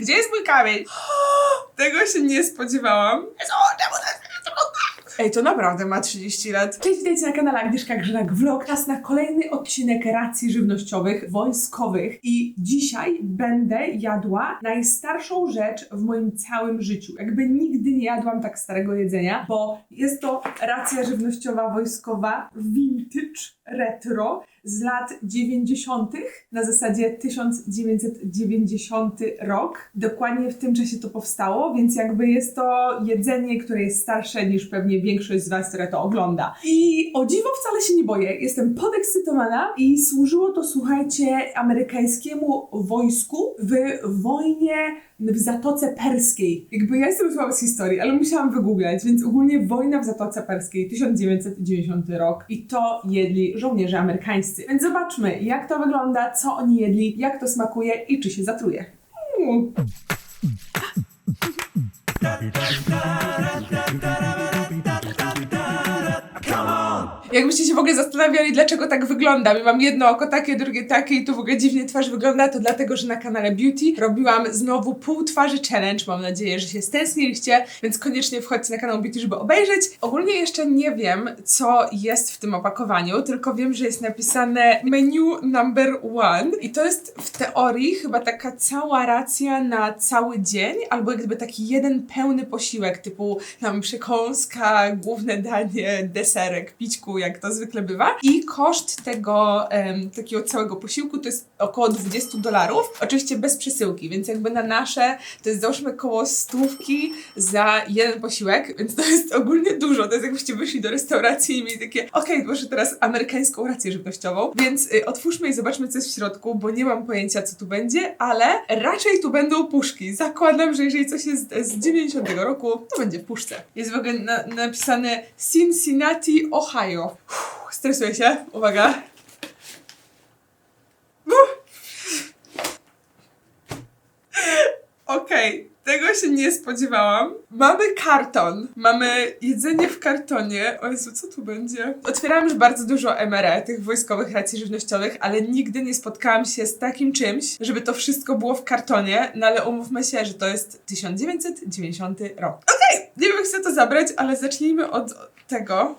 Gdzie jest mój kamień? Tego się nie spodziewałam. Ej, to naprawdę ma 30 lat. Cześć, witajcie na kanale Agnieszka Grzynak Vlog. Czas na kolejny odcinek racji żywnościowych, wojskowych. I dzisiaj będę jadła najstarszą rzecz w moim całym życiu. Jakby nigdy nie jadłam tak starego jedzenia, bo jest to racja żywnościowa wojskowa vintage retro z lat 90. na zasadzie 1990 rok. Dokładnie w tym czasie to powstało, więc jakby jest to jedzenie, które jest starsze niż pewnie większość z Was, która to ogląda. I o dziwo wcale się nie boję, jestem podekscytowana i służyło to, słuchajcie, amerykańskiemu wojsku w wojnie w Zatoce Perskiej. Jakby ja jestem słaba z historii, ale musiałam wygooglać, więc ogólnie wojna w Zatoce Perskiej, 1990 rok i to jedli żołnierze amerykańscy. Więc zobaczmy, jak to wygląda, co oni jedli, jak to smakuje i czy się zatruje. Mm. Jakbyście się w ogóle zastanawiali, dlaczego tak wyglądam i mam jedno oko takie, drugie takie i tu w ogóle dziwnie twarz wygląda, to dlatego, że na kanale Beauty robiłam znowu pół twarzy challenge. Mam nadzieję, że się stęskniliście, więc koniecznie wchodźcie na kanał Beauty, żeby obejrzeć. Ogólnie jeszcze nie wiem, co jest w tym opakowaniu, tylko wiem, że jest napisane menu number one i to jest w teorii chyba taka cała racja na cały dzień, albo jakby taki jeden pełny posiłek, typu tam przekąska, główne danie, deserek, pićku, jak to zwykle bywa. I koszt tego em, takiego całego posiłku to jest około 20 dolarów, oczywiście bez przesyłki, więc jakby na nasze to jest załóżmy koło stówki za jeden posiłek, więc to jest ogólnie dużo. To jest jakbyście wyszli do restauracji i mieli takie, okej, proszę teraz amerykańską rację żywnościową, więc y, otwórzmy i zobaczmy co jest w środku, bo nie mam pojęcia co tu będzie, ale raczej tu będą puszki. Zakładam, że jeżeli coś jest z 90 roku, to będzie w puszce. Jest w ogóle na, napisane Cincinnati, Ohio. Uff, stresuję się, uwaga. Okej, tego się nie spodziewałam. Mamy karton. Mamy jedzenie w kartonie. O Jezu, co tu będzie? Otwierałam już bardzo dużo MRE, tych wojskowych racji żywnościowych, ale nigdy nie spotkałam się z takim czymś, żeby to wszystko było w kartonie, no ale umówmy się, że to jest 1990 rok. Okej, nie wiem, jak chcę to zabrać, ale zacznijmy od tego.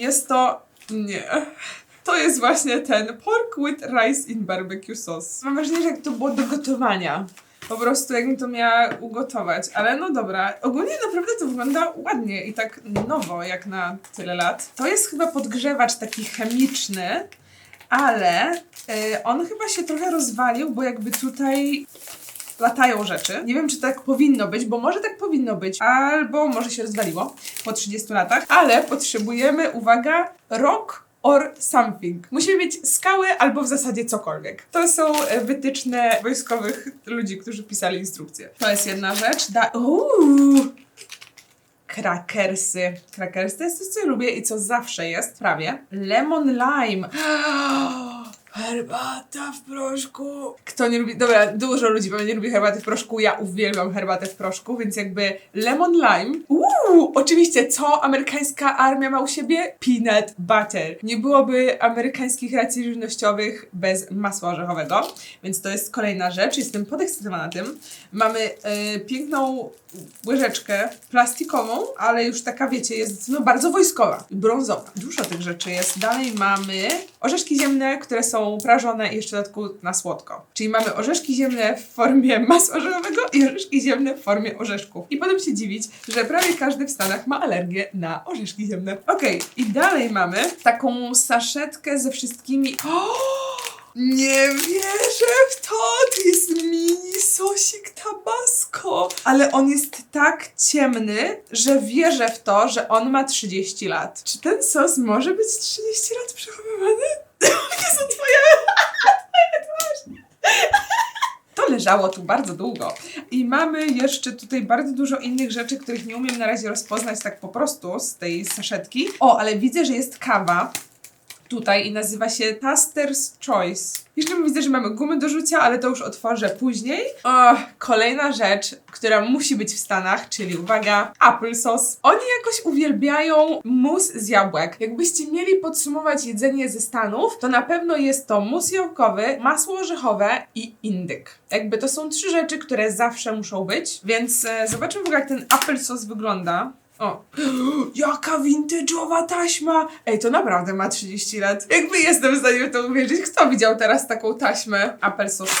Jest to... nie... To jest właśnie ten pork with rice in barbecue sauce. Mam wrażenie, że jak to było do gotowania. Po prostu jakbym to miała ugotować. Ale no dobra, ogólnie naprawdę to wygląda ładnie i tak nowo, jak na tyle lat. To jest chyba podgrzewacz taki chemiczny, ale y, on chyba się trochę rozwalił, bo jakby tutaj latają rzeczy. Nie wiem, czy tak powinno być, bo może tak powinno być, albo może się rozwaliło po 30 latach, ale potrzebujemy, uwaga, rock or something. Musimy mieć skałę albo w zasadzie cokolwiek. To są e, wytyczne wojskowych ludzi, którzy pisali instrukcje. To jest jedna rzecz. Da Uuu! Krakersy. Krakersy to jest coś, co lubię i co zawsze jest, prawie. Lemon lime. Herbata w proszku. Kto nie lubi, dobra, dużo ludzi pewnie nie lubi herbaty w proszku, ja uwielbiam herbatę w proszku, więc jakby lemon lime. Uuu, oczywiście, co amerykańska armia ma u siebie? Peanut butter. Nie byłoby amerykańskich racji żywnościowych bez masła orzechowego, więc to jest kolejna rzecz, jestem podekscytowana tym. Mamy e, piękną łyżeczkę plastikową, ale już taka, wiecie, jest no, bardzo wojskowa, brązowa. Dużo tych rzeczy jest. Dalej mamy orzeszki ziemne, które są prażone i jeszcze w dodatku na słodko. Czyli mamy orzeszki ziemne w formie masła orzechowego i orzeszki ziemne w formie orzeszków. I potem się dziwić, że prawie każdy w Stanach ma alergię na orzeszki ziemne. Okej, i dalej mamy taką saszetkę ze wszystkimi... Nie wierzę w to! To jest mini sosik tabasco! Ale on jest tak ciemny, że wierzę w to, że on ma 30 lat. Czy ten sos może być 30 lat przechowywany? Jezu, twoja... twoja twarz! To leżało tu bardzo długo. I mamy jeszcze tutaj bardzo dużo innych rzeczy, których nie umiem na razie rozpoznać tak po prostu z tej saszetki. O, ale widzę, że jest kawa. Tutaj i nazywa się Taster's Choice. Jeszcze widzę, że mamy gumy do rzucia, ale to już otworzę później. O, kolejna rzecz, która musi być w Stanach, czyli uwaga, applesauce. Oni jakoś uwielbiają mus z jabłek. Jakbyście mieli podsumować jedzenie ze Stanów, to na pewno jest to mus jabłkowy, masło orzechowe i indyk. Jakby to są trzy rzeczy, które zawsze muszą być, więc e, zobaczmy w ogóle jak ten applesauce wygląda. O, jaka vintage'owa taśma! Ej, to naprawdę ma 30 lat. Jakby jestem w stanie w to uwierzyć. Kto widział teraz taką taśmę? Applesauce.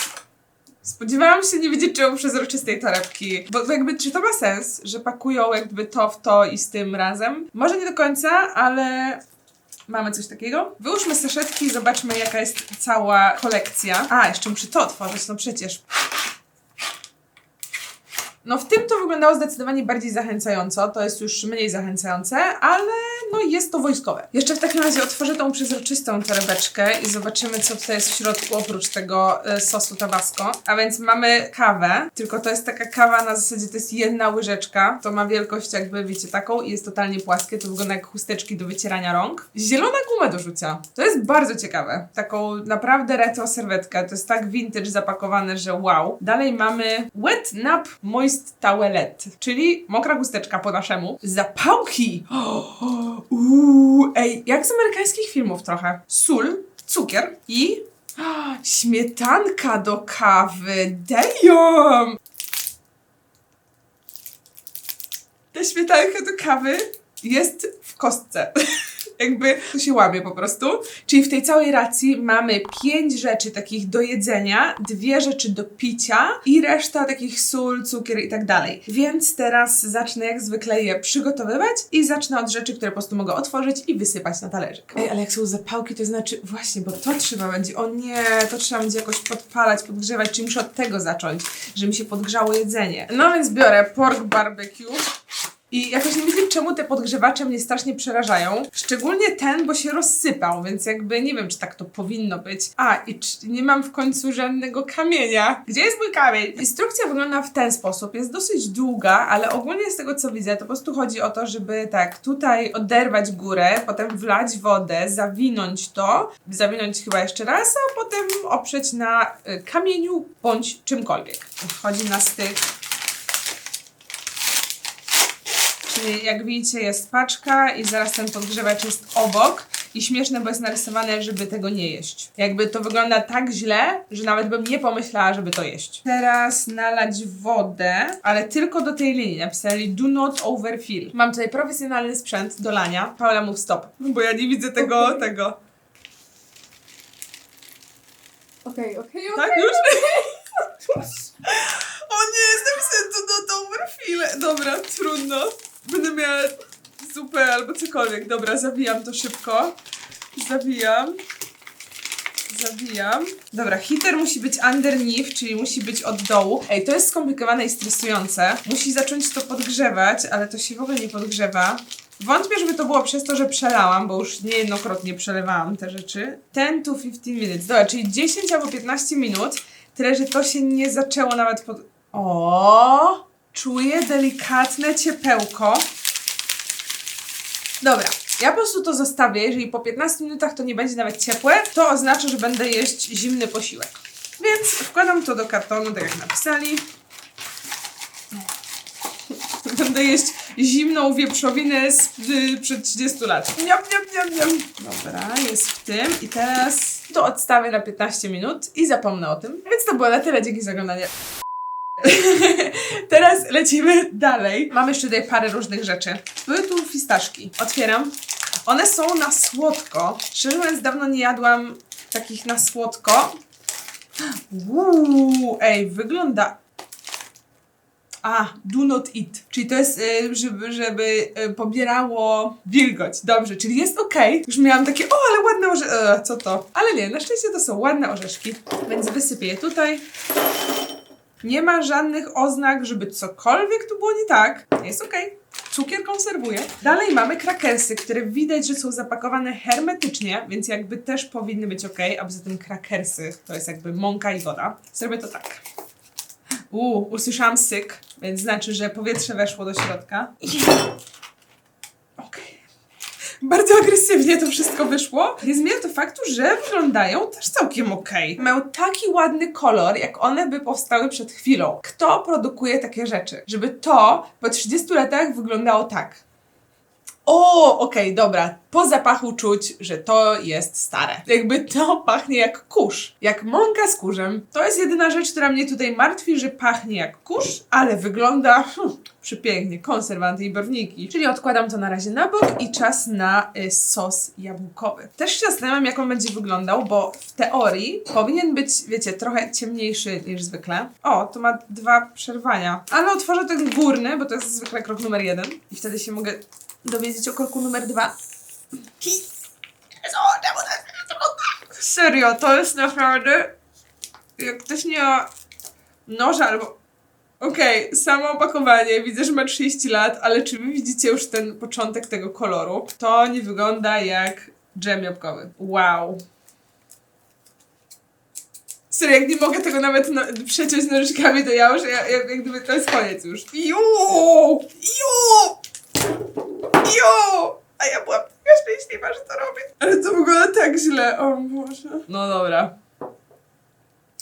Spodziewałam się nie widzieć czemu przezroczystej torebki. Bo jakby, czy to ma sens, że pakują jakby to w to i z tym razem? Może nie do końca, ale mamy coś takiego. Wyłóżmy saszetki i zobaczmy jaka jest cała kolekcja. A, jeszcze muszę to otworzyć, no przecież. No w tym to wyglądało zdecydowanie bardziej zachęcająco, to jest już mniej zachęcające, ale no jest to wojskowe. Jeszcze w takim razie otworzę tą przezroczystą torebeczkę i zobaczymy co tutaj jest w środku oprócz tego e, sosu tabasco. A więc mamy kawę, tylko to jest taka kawa na zasadzie to jest jedna łyżeczka, to ma wielkość jakby wiecie taką i jest totalnie płaskie, to wygląda jak chusteczki do wycierania rąk. Zielona guma do rzucia. To jest bardzo ciekawe. Taką naprawdę retro serwetkę, to jest tak vintage zapakowane, że wow. Dalej mamy Wet Nap Moist Towelette, czyli mokra chusteczka po naszemu. Zapałki! Uuu, ej, jak z amerykańskich filmów trochę. Sól, cukier i śmietanka do kawy. Damn! Ta śmietanka do kawy jest w kostce. Jakby to się łamie po prostu. Czyli w tej całej racji mamy pięć rzeczy takich do jedzenia, dwie rzeczy do picia i reszta takich sól, cukier i tak dalej. Więc teraz zacznę jak zwykle je przygotowywać i zacznę od rzeczy, które po prostu mogę otworzyć i wysypać na talerzyk. Ej, ale jak są zapałki, to znaczy właśnie, bo to trzeba będzie, o nie, to trzeba będzie jakoś podpalać, podgrzewać, czyli muszę od tego zacząć, żeby mi się podgrzało jedzenie. No więc biorę pork barbecue. I jakoś nie wiem, czemu te podgrzewacze mnie strasznie przerażają. Szczególnie ten, bo się rozsypał, więc jakby nie wiem, czy tak to powinno być. A, i nie mam w końcu żadnego kamienia. Gdzie jest mój kamień? Instrukcja wygląda w ten sposób. Jest dosyć długa, ale ogólnie z tego co widzę, to po prostu chodzi o to, żeby tak, tutaj oderwać górę, potem wlać wodę, zawinąć to, zawinąć chyba jeszcze raz, a potem oprzeć na y, kamieniu bądź czymkolwiek. Wchodzi na styk Czyli jak widzicie jest paczka i zaraz ten podgrzewacz jest obok. I śmieszne, bo jest narysowane, żeby tego nie jeść. Jakby to wygląda tak źle, że nawet bym nie pomyślała, żeby to jeść. Teraz nalać wodę, ale tylko do tej linii. Napisali do not overfill. Mam tutaj profesjonalny sprzęt do lania. Paula mów stop, bo ja nie widzę tego, Okej. tego. Okej, okej, Tak okej. już? o nie, jest napisane do not overfill. Dobra, trudno. Będę miała zupę albo cokolwiek. Dobra, zawijam to szybko. Zawijam. Zawijam. Dobra, heater musi być underneath, czyli musi być od dołu. Ej, to jest skomplikowane i stresujące. Musi zacząć to podgrzewać, ale to się w ogóle nie podgrzewa. Wątpię, żeby to było przez to, że przelałam, bo już niejednokrotnie przelewałam te rzeczy. 10 to 15 minutes. Dobra, czyli 10 albo 15 minut. Tyle, że to się nie zaczęło nawet pod... O, Czuję delikatne ciepełko. Dobra, ja po prostu to zostawię. Jeżeli po 15 minutach to nie będzie nawet ciepłe, to oznacza, że będę jeść zimny posiłek. Więc wkładam to do kartonu, tak jak napisali. Będę jeść zimną wieprzowinę z, y, przed 30 lat. Niam, niam, niam, niam. Dobra, jest w tym. I teraz to odstawię na 15 minut i zapomnę o tym. Więc to było na tyle. Dzięki za oglądanie. Teraz lecimy dalej. Mamy jeszcze tutaj parę różnych rzeczy. Były tu fistaszki. Otwieram. One są na słodko. Szczerze mówiąc, dawno nie jadłam takich na słodko. Uuu, ej, wygląda a, do not eat. Czyli to jest, y, żeby, żeby y, pobierało wilgoć. Dobrze, czyli jest ok. Już miałam takie, o, ale ładne orzeszki. E, co to? Ale nie, na szczęście to są ładne orzeszki. Więc wysypię je tutaj. Nie ma żadnych oznak, żeby cokolwiek tu było nie tak. Jest ok. Cukier konserwuje. Dalej mamy krakersy, które widać, że są zapakowane hermetycznie, więc jakby też powinny być ok. A poza tym krakersy to jest jakby mąka i woda. Zrobię to tak. Uuu, usłyszałam syk, więc znaczy, że powietrze weszło do środka. Bardzo agresywnie to wszystko wyszło. Nie zmienia to faktu, że wyglądają też całkiem okej. Mają taki ładny kolor, jak one by powstały przed chwilą. Kto produkuje takie rzeczy? Żeby to po 30 latach wyglądało tak. O, okej, dobra. Po zapachu czuć, że to jest stare. Jakby to pachnie jak kurz. Jak mąka z kurzem. To jest jedyna rzecz, która mnie tutaj martwi, że pachnie jak kurz, ale wygląda hmm, przepięknie. Konserwanty i barwniki. Czyli odkładam to na razie na bok i czas na y, sos jabłkowy. Też się zastanawiam, jak on będzie wyglądał, bo w teorii powinien być, wiecie, trochę ciemniejszy niż zwykle. O, to ma dwa przerwania. Ale otworzę ten górny, bo to jest zwykle krok numer jeden. I wtedy się mogę dowiedzieć o kroku numer dwa. Trudne? Serio, to jest naprawdę... Jak ktoś nie ma noża albo... Okej, samo opakowanie, widzę, że ma 30 lat, ale czy wy widzicie już ten początek tego koloru? To nie wygląda jak dżem jabłkowy. Wow. Serio, jak nie mogę tego nawet przeciąć nożyczkami, to ja już, ja, jak, jak gdyby to jest koniec już. Ju! Ju! Jo! A ja byłam taka szczęśliwa, że to robię. Ale to wygląda tak źle. O Boże. No dobra.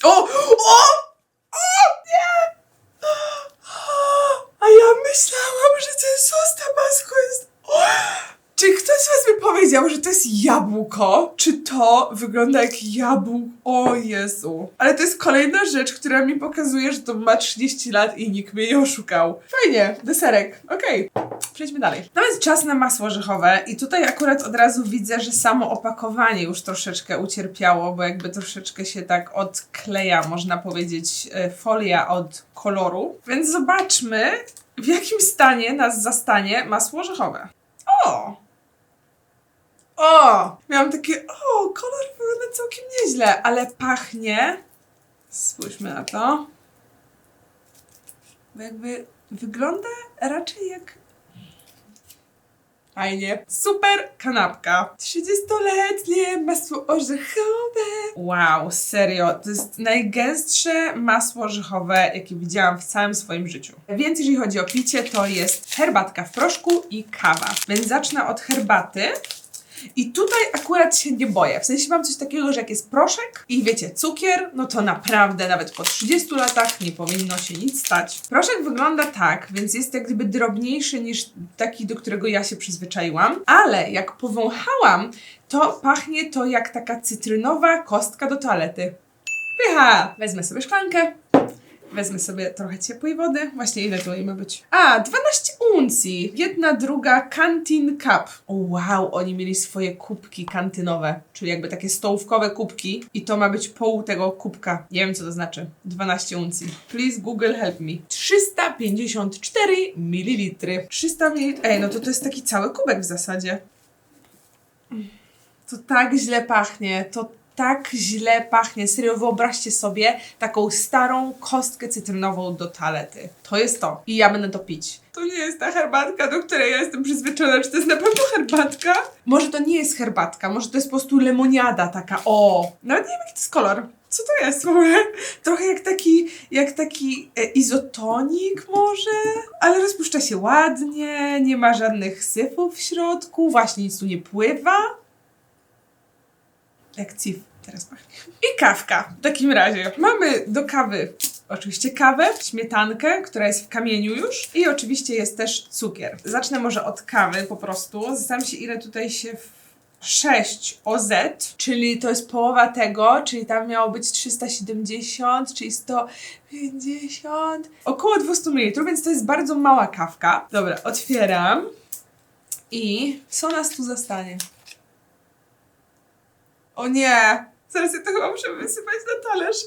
O! O! O! Nie! A ja myślałam, że ten sos tabasco jest... O! Czy ktoś z was mi powiedział, że to jest jabłko? Czy to wygląda jak jabłko? O Jezu. Ale to jest kolejna rzecz, która mi pokazuje, że to ma 30 lat i nikt mnie nie oszukał. Fajnie, deserek. Okej. Przejdźmy dalej. Nawet czas na masło orzechowe i tutaj akurat od razu widzę, że samo opakowanie już troszeczkę ucierpiało, bo jakby troszeczkę się tak odkleja, można powiedzieć, e, folia od koloru. Więc zobaczmy, w jakim stanie nas zastanie masło orzechowe. O! O! Miałam takie, o, kolor wygląda całkiem nieźle, ale pachnie. Spójrzmy na to. Bo jakby wygląda raczej jak Fajnie. Super kanapka. 30-letnie masło orzechowe. Wow, serio. To jest najgęstsze masło orzechowe, jakie widziałam w całym swoim życiu. Więc jeżeli chodzi o picie, to jest herbatka w proszku i kawa. Więc zacznę od herbaty. I tutaj akurat się nie boję. W sensie mam coś takiego, że jak jest proszek i wiecie, cukier, no to naprawdę nawet po 30 latach nie powinno się nic stać. Proszek wygląda tak, więc jest jak gdyby drobniejszy niż taki, do którego ja się przyzwyczaiłam, ale jak powąchałam, to pachnie to jak taka cytrynowa kostka do toalety. Pycha! Wezmę sobie szklankę. Wezmę sobie trochę ciepłej wody. Właśnie ile tutaj ma być? A, 12 uncji. Jedna, druga Cantin Cup. O, wow, oni mieli swoje kubki kantynowe, czyli jakby takie stołówkowe kubki i to ma być pół tego kubka. Nie wiem, co to znaczy. 12 uncji. Please Google help me. 354 ml. 300 ml. Ej, no to to jest taki cały kubek w zasadzie. To tak źle pachnie, to tak źle pachnie. Serio, wyobraźcie sobie taką starą kostkę cytrynową do toalety. To jest to. I ja będę to pić. To nie jest ta herbatka, do której ja jestem przyzwyczajona. Czy to jest na pewno herbatka? Może to nie jest herbatka, może to jest po prostu lemoniada taka, o. Nawet nie wiem, jaki to jest kolor. Co to jest w ogóle? Trochę jak taki, jak taki e, izotonik może, ale rozpuszcza się ładnie, nie ma żadnych syfów w środku, właśnie nic tu nie pływa. Jak cif teraz pachnie. I kawka. W takim razie mamy do kawy oczywiście kawę, śmietankę, która jest w kamieniu już i oczywiście jest też cukier. Zacznę może od kawy po prostu. Zastanawiam się ile tutaj się w 6 OZ, czyli to jest połowa tego, czyli tam miało być 370, czyli 150, około 200 ml, więc to jest bardzo mała kawka. Dobra, otwieram i co nas tu zastanie? O nie! Zaraz ja to chyba muszę wysypać na talerz.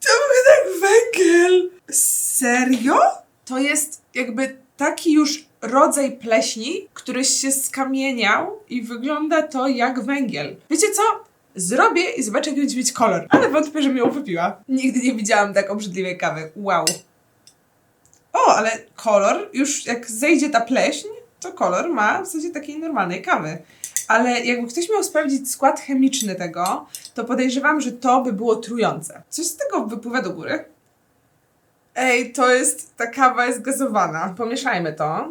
To był tak węgiel! Serio? To jest jakby taki już rodzaj pleśni, który się skamieniał i wygląda to jak węgiel. Wiecie co? Zrobię i zobaczę, jaki będzie mieć kolor. Ale wątpię, że ją wypiła. Nigdy nie widziałam tak obrzydliwej kawy. Wow. O, ale kolor, już jak zejdzie ta pleśń, to kolor ma w sensie takiej normalnej kawy. Ale jakby ktoś miał sprawdzić skład chemiczny tego, to podejrzewam, że to by było trujące. Coś z tego wypływa do góry. Ej, to jest, ta kawa jest gazowana. Pomieszajmy to.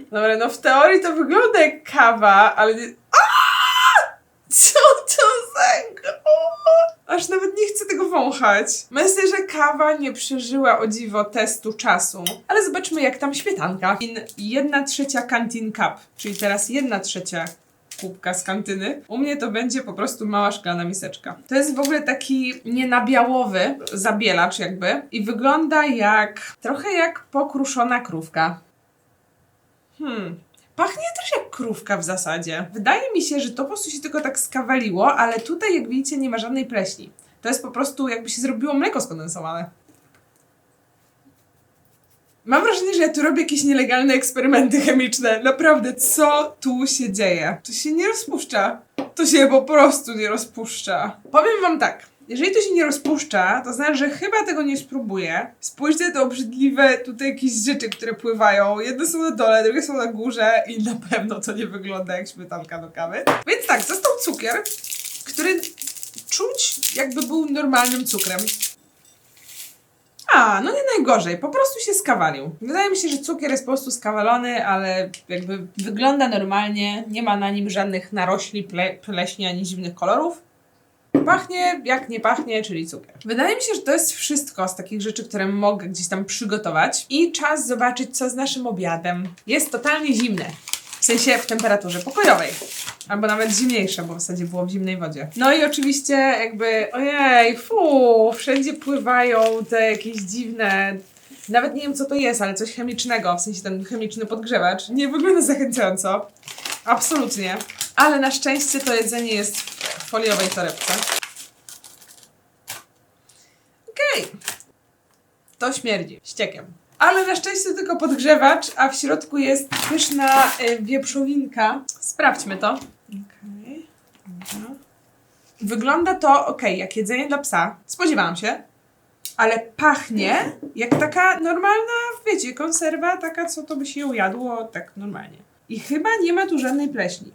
Dobra, no w teorii to wygląda jak kawa, ale. Aaaa! Co to! Aż nawet nie chcę tego wąchać. Myślę, że kawa nie przeżyła o dziwo testu czasu. Ale zobaczmy jak tam śmietanka. In jedna trzecia canteen cup, czyli teraz jedna trzecia kubka z kantyny. U mnie to będzie po prostu mała szklana miseczka. To jest w ogóle taki nienabiałowy zabielacz jakby i wygląda jak trochę jak pokruszona krówka. Hmm. Pachnie też jak krówka w zasadzie. Wydaje mi się, że to po prostu się tylko tak skawaliło, ale tutaj jak widzicie nie ma żadnej pleśni. To jest po prostu jakby się zrobiło mleko skondensowane. Mam wrażenie, że ja tu robię jakieś nielegalne eksperymenty chemiczne. Naprawdę, co tu się dzieje? To się nie rozpuszcza. To się po prostu nie rozpuszcza. Powiem wam tak. Jeżeli to się nie rozpuszcza, to znaczy, że chyba tego nie spróbuję. Spójrzcie te obrzydliwe tutaj jakieś rzeczy, które pływają. Jedne są na dole, drugie są na górze i na pewno to nie wygląda jak śmietanka do kawy. Więc tak, został cukier, który czuć jakby był normalnym cukrem. A, no nie najgorzej, po prostu się skawalił. Wydaje mi się, że cukier jest po prostu skawalony, ale jakby wygląda normalnie, nie ma na nim żadnych narośli, ple, pleśni ani dziwnych kolorów. Pachnie jak nie pachnie, czyli cukier. Wydaje mi się, że to jest wszystko z takich rzeczy, które mogę gdzieś tam przygotować. I czas zobaczyć, co z naszym obiadem. Jest totalnie zimne. W sensie w temperaturze pokojowej. Albo nawet zimniejsze, bo w zasadzie było w zimnej wodzie. No i oczywiście jakby, ojej, fu, wszędzie pływają te jakieś dziwne, nawet nie wiem co to jest, ale coś chemicznego, w sensie ten chemiczny podgrzewacz. Nie wygląda zachęcająco. Absolutnie. Ale na szczęście to jedzenie jest w foliowej torebce. Okej. To śmierdzi ściekiem. Ale na szczęście tylko podgrzewacz, a w środku jest pyszna y, wieprzowinka. Sprawdźmy to. Dobra. Wygląda to ok, jak jedzenie dla psa. Spodziewałam się. Ale pachnie jak taka normalna, wiecie, konserwa, taka co to by się ją jadło tak normalnie. I chyba nie ma tu żadnej pleśni.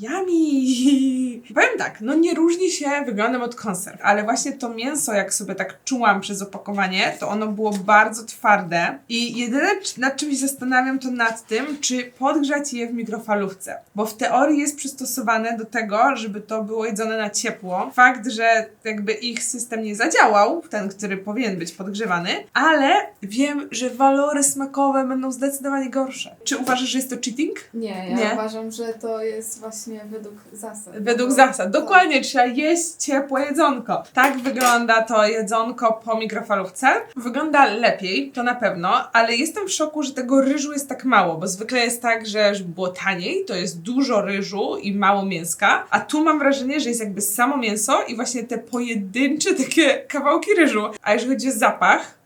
Yummy! Powiem tak, no nie różni się wyglądem od konserw, ale właśnie to mięso, jak sobie tak czułam przez opakowanie, to ono było bardzo twarde i jedyne nad czym się zastanawiam to nad tym, czy podgrzać je w mikrofalówce, bo w teorii jest przystosowane do tego, żeby to było jedzone na ciepło. Fakt, że jakby ich system nie zadziałał, ten, który powinien być podgrzewany, ale wiem, że walory smakowe będą zdecydowanie gorsze. Czy uważasz, że jest to cheating? Nie, ja Nie. uważam, że to jest właśnie według zasad. Według zasad. Dokładnie, trzeba jeść ciepłe jedzonko. Tak wygląda to jedzonko po mikrofalówce. Wygląda lepiej, to na pewno, ale jestem w szoku, że tego ryżu jest tak mało, bo zwykle jest tak, że żeby było taniej, to jest dużo ryżu i mało mięska, a tu mam wrażenie, że jest jakby samo mięso i właśnie te pojedyncze takie kawałki ryżu. A jeżeli chodzi o zapach,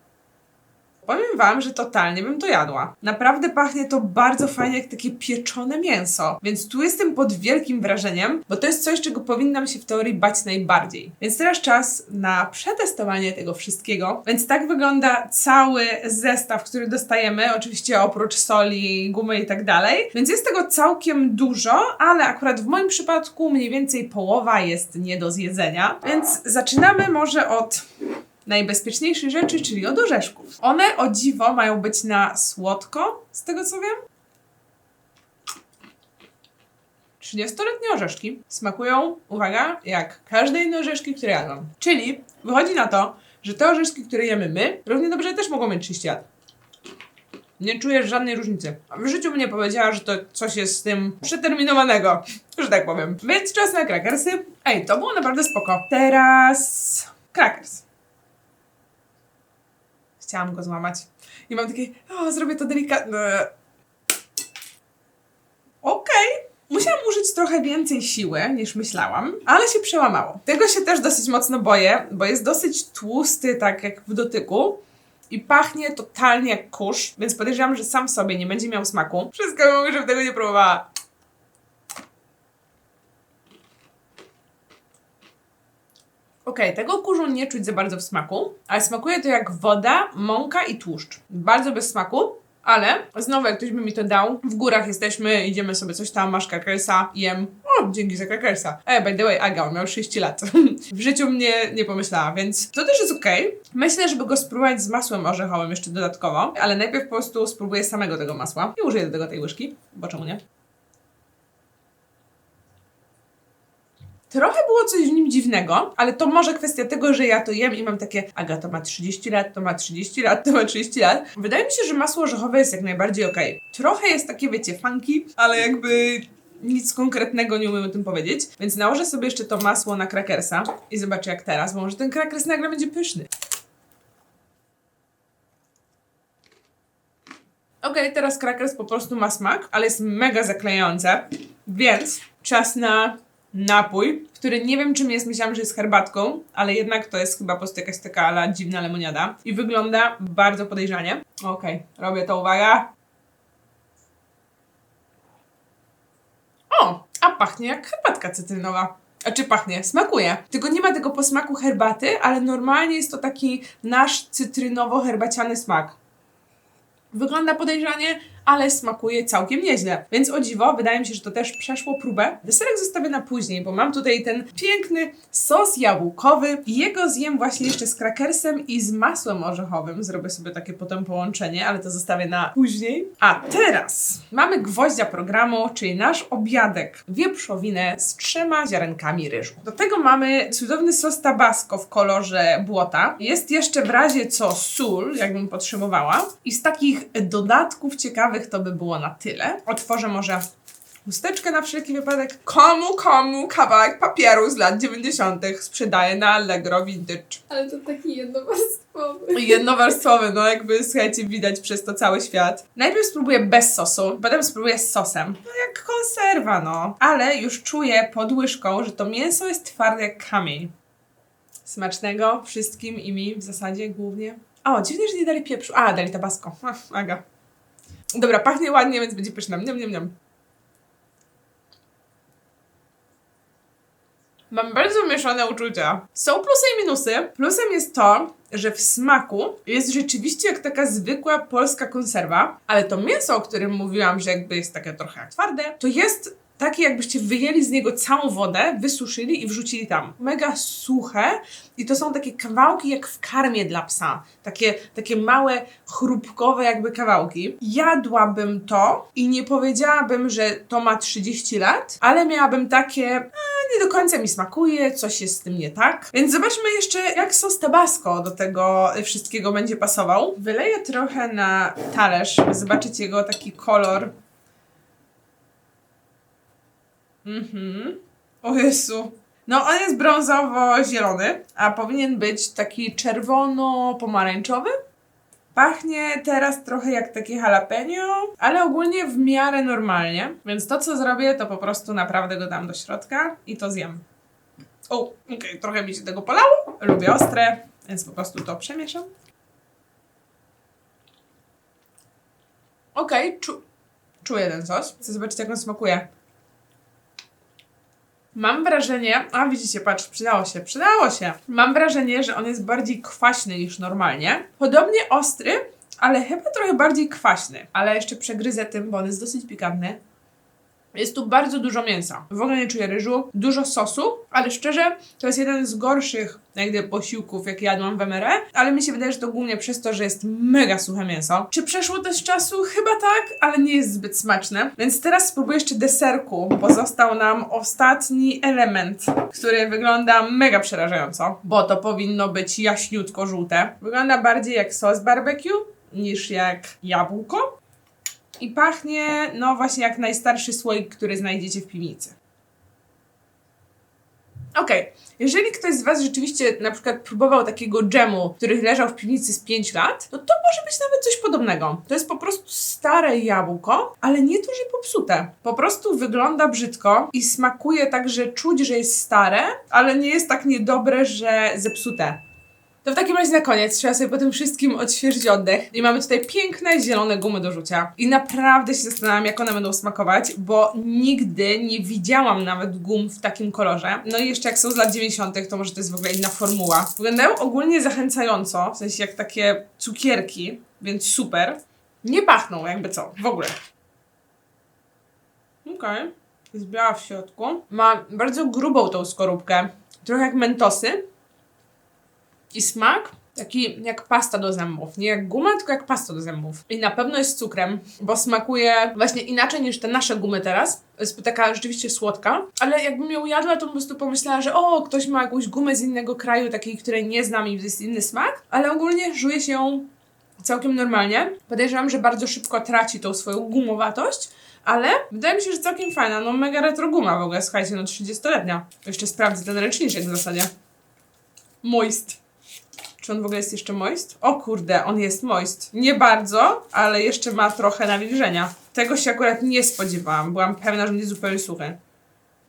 Powiem wam, że totalnie bym to jadła. Naprawdę pachnie to bardzo fajnie jak takie pieczone mięso. Więc tu jestem pod wielkim wrażeniem, bo to jest coś, czego powinnam się w teorii bać najbardziej. Więc teraz czas na przetestowanie tego wszystkiego. Więc tak wygląda cały zestaw, który dostajemy. Oczywiście oprócz soli, gumy i tak dalej. Więc jest tego całkiem dużo, ale akurat w moim przypadku mniej więcej połowa jest nie do zjedzenia. Więc zaczynamy może od najbezpieczniejszej rzeczy, czyli od orzeszków. One o dziwo mają być na słodko, z tego co wiem. 30-letnie orzeszki smakują, uwaga, jak każde inne orzeszki, które jadłam. Czyli wychodzi na to, że te orzeszki, które jemy my, równie dobrze też mogą mieć 30 lat. Nie czujesz żadnej różnicy. W życiu mnie powiedziała, że to coś jest z tym przeterminowanego, że tak powiem. Więc czas na krakersy. Ej, to było naprawdę spoko. Teraz krakers. Chciałam go złamać. I mam takie, o, zrobię to delikatnie. Okej. Musiałam użyć trochę więcej siły niż myślałam, ale się przełamało. Tego się też dosyć mocno boję, bo jest dosyć tłusty, tak jak w dotyku. I pachnie totalnie jak kurz, więc podejrzewam, że sam sobie nie będzie miał smaku. Wszystko mówię, żebym tego nie próbowała. Okej, tego kurzu nie czuć za bardzo w smaku, ale smakuje to jak woda, mąka i tłuszcz. Bardzo bez smaku. Ale znowu, jak ktoś by mi to dał, w górach jesteśmy, idziemy sobie coś tam, masz krakersa, jem. O, dzięki za krakersa. E, by the way, Aga, on miał 6 lat. w życiu mnie nie pomyślała, więc to też jest okej. Myślę, żeby go spróbować z masłem orzechowym jeszcze dodatkowo, ale najpierw po prostu spróbuję samego tego masła i użyję do tego tej łyżki, bo czemu nie? Trochę było coś w nim dziwnego, ale to może kwestia tego, że ja to jem i mam takie, Aga, to ma 30 lat, to ma 30 lat, to ma 30 lat. Wydaje mi się, że masło orzechowe jest jak najbardziej okej. Trochę jest takie, wiecie, funky, ale jakby nic konkretnego nie umiem o tym powiedzieć. Więc nałożę sobie jeszcze to masło na krakersa i zobaczę jak teraz, bo może ten krakers nagle będzie pyszny. Okej, teraz krakers po prostu ma smak, ale jest mega zaklejające, więc czas na napój, który nie wiem czym jest, myślałam, że jest herbatką, ale jednak to jest chyba po prostu jakaś taka ala dziwna lemoniada i wygląda bardzo podejrzanie. Okej, robię to, uwaga. O, a pachnie jak herbatka cytrynowa. A czy pachnie? Smakuje. Tylko nie ma tego posmaku herbaty, ale normalnie jest to taki nasz cytrynowo-herbaciany smak. Wygląda podejrzanie, ale smakuje całkiem nieźle. Więc o dziwo, wydaje mi się, że to też przeszło próbę. Deserek zostawię na później, bo mam tutaj ten piękny sos jabłkowy. Jego zjem właśnie jeszcze z krakersem i z masłem orzechowym. Zrobię sobie takie potem połączenie, ale to zostawię na później. A teraz mamy gwoździa programu, czyli nasz obiadek. Wieprzowinę z trzema ziarenkami ryżu. Do tego mamy cudowny sos tabasco w kolorze błota. Jest jeszcze w razie co sól, jakbym potrzebowała. I z takich dodatków ciekawych to by było na tyle. Otworzę może chusteczkę na wszelki wypadek. Komu, komu kawałek papieru z lat 90. sprzedaje na Allegro Vintage. Ale to taki jednowarstwowy. Jednowarstwowy, no jakby słuchajcie, widać przez to cały świat. Najpierw spróbuję bez sosu, potem spróbuję z sosem. No jak konserwa, no. Ale już czuję pod łyżką, że to mięso jest twarde jak kamień. Smacznego wszystkim i mi w zasadzie głównie. O, dziwnie, że nie dali pieprzu. A, dali tabasco. Ach, Aga. Dobra, pachnie ładnie, więc będzie pyszne. Niam, niam, niam. Mam bardzo mieszane uczucia. Są plusy i minusy. Plusem jest to, że w smaku jest rzeczywiście jak taka zwykła polska konserwa, ale to mięso, o którym mówiłam, że jakby jest takie trochę twarde, to jest takie jakbyście wyjęli z niego całą wodę, wysuszyli i wrzucili tam. Mega suche i to są takie kawałki jak w karmie dla psa. Takie, takie małe, chrupkowe jakby kawałki. Jadłabym to i nie powiedziałabym, że to ma 30 lat, ale miałabym takie, a nie do końca mi smakuje, coś jest z tym nie tak. Więc zobaczmy jeszcze, jak sos tabasco do tego wszystkiego będzie pasował. Wyleję trochę na talerz, zobaczyć jego taki kolor. Mhm. O Jezu. No, on jest brązowo-zielony, a powinien być taki czerwono-pomarańczowy. Pachnie teraz trochę jak takie jalapeno, ale ogólnie w miarę normalnie. Więc to, co zrobię, to po prostu naprawdę go dam do środka i to zjem. O, okej, trochę mi się tego polało. Lubię ostre, więc po prostu to przemieszam. Okej, czu- czuję ten sos. Chcę zobaczyć, jak on smakuje. Mam wrażenie, a widzicie, patrz, przydało się, przydało się. Mam wrażenie, że on jest bardziej kwaśny niż normalnie. Podobnie ostry, ale chyba trochę bardziej kwaśny. Ale jeszcze przegryzę tym, bo on jest dosyć pikantny. Jest tu bardzo dużo mięsa. W ogóle nie czuję ryżu, dużo sosu, ale szczerze, to jest jeden z gorszych jak gdyby posiłków, jakie jadłam w MRE, ale mi się wydaje, że to głównie przez to, że jest mega suche mięso. Czy przeszło też czasu? Chyba tak, ale nie jest zbyt smaczne. Więc teraz spróbuję jeszcze deserku, bo został nam ostatni element, który wygląda mega przerażająco, bo to powinno być jaśniutko żółte. Wygląda bardziej jak sos barbecue niż jak jabłko. I pachnie, no właśnie jak najstarszy słoik, który znajdziecie w piwnicy. Okej, jeżeli ktoś z Was rzeczywiście na przykład próbował takiego dżemu, który leżał w piwnicy z 5 lat, to to może być nawet coś podobnego. To jest po prostu stare jabłko, ale nie to, że popsute. Po prostu wygląda brzydko i smakuje tak, że czuć, że jest stare, ale nie jest tak niedobre, że zepsute. To w takim razie na koniec trzeba sobie po tym wszystkim odświeżyć oddech. I mamy tutaj piękne zielone gumy do rzucia. I naprawdę się zastanawiam, jak one będą smakować, bo nigdy nie widziałam nawet gum w takim kolorze. No i jeszcze jak są z lat 90., to może to jest w ogóle inna formuła. Wyglądają ogólnie zachęcająco, w sensie jak takie cukierki, więc super. Nie pachną, jakby co, w ogóle. Okej. Jest biała w środku. Ma bardzo grubą tą skorupkę. Trochę jak mentosy. I smak taki jak pasta do zębów. Nie jak guma, tylko jak pasta do zębów. I na pewno jest z cukrem, bo smakuje właśnie inaczej niż te nasze gumy teraz. Jest taka rzeczywiście słodka, ale jakbym ją jadła, to po prostu pomyślała, że o, ktoś ma jakąś gumę z innego kraju, takiej, której nie znam i jest inny smak, ale ogólnie żuje się ją całkiem normalnie. Podejrzewam, że bardzo szybko traci tą swoją gumowatość, ale wydaje mi się, że całkiem fajna. No mega retro guma w ogóle, słuchajcie, no 30-letnia. Jeszcze sprawdzę ten ręczniczek w zasadzie. Moist. Czy on w ogóle jest jeszcze moist? O kurde, on jest moist. Nie bardzo, ale jeszcze ma trochę nawilżenia. Tego się akurat nie spodziewałam. Byłam pewna, że będzie zupełnie suchy.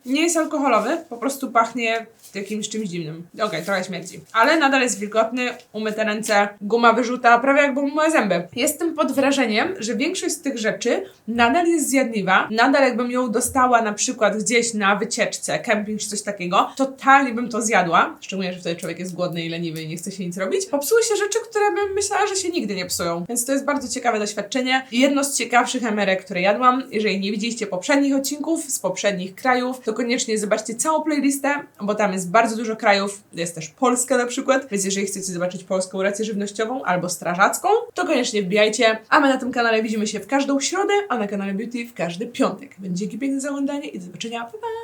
Nie jest alkoholowy, po prostu pachnie jakimś czymś dziwnym. Okej, trochę śmierci. Ale nadal jest wilgotny, umyte ręce, guma wyrzuta, prawie jakby moje zęby. Jestem pod wrażeniem, że większość z tych rzeczy nadal jest zjadliwa. Nadal jakbym ją dostała na przykład gdzieś na wycieczce, kemping czy coś takiego, totalnie bym to zjadła. Szczególnie, że wtedy człowiek jest głodny i leniwy i nie chce się nic robić. Popsuły się rzeczy, które bym myślała, że się nigdy nie psują. Więc to jest bardzo ciekawe doświadczenie. Jedno z ciekawszych emerek, które jadłam. Jeżeli nie widzieliście poprzednich odcinków z poprzednich krajów, to koniecznie zobaczcie całą playlistę, bo tam jest bardzo dużo krajów. Jest też Polska na przykład, więc jeżeli chcecie zobaczyć polską rację żywnościową albo strażacką, to koniecznie wbijajcie. A my na tym kanale widzimy się w każdą środę, a na kanale Beauty w każdy piątek. Będzie dzięki piękne za oglądanie i do zobaczenia. Pa, pa!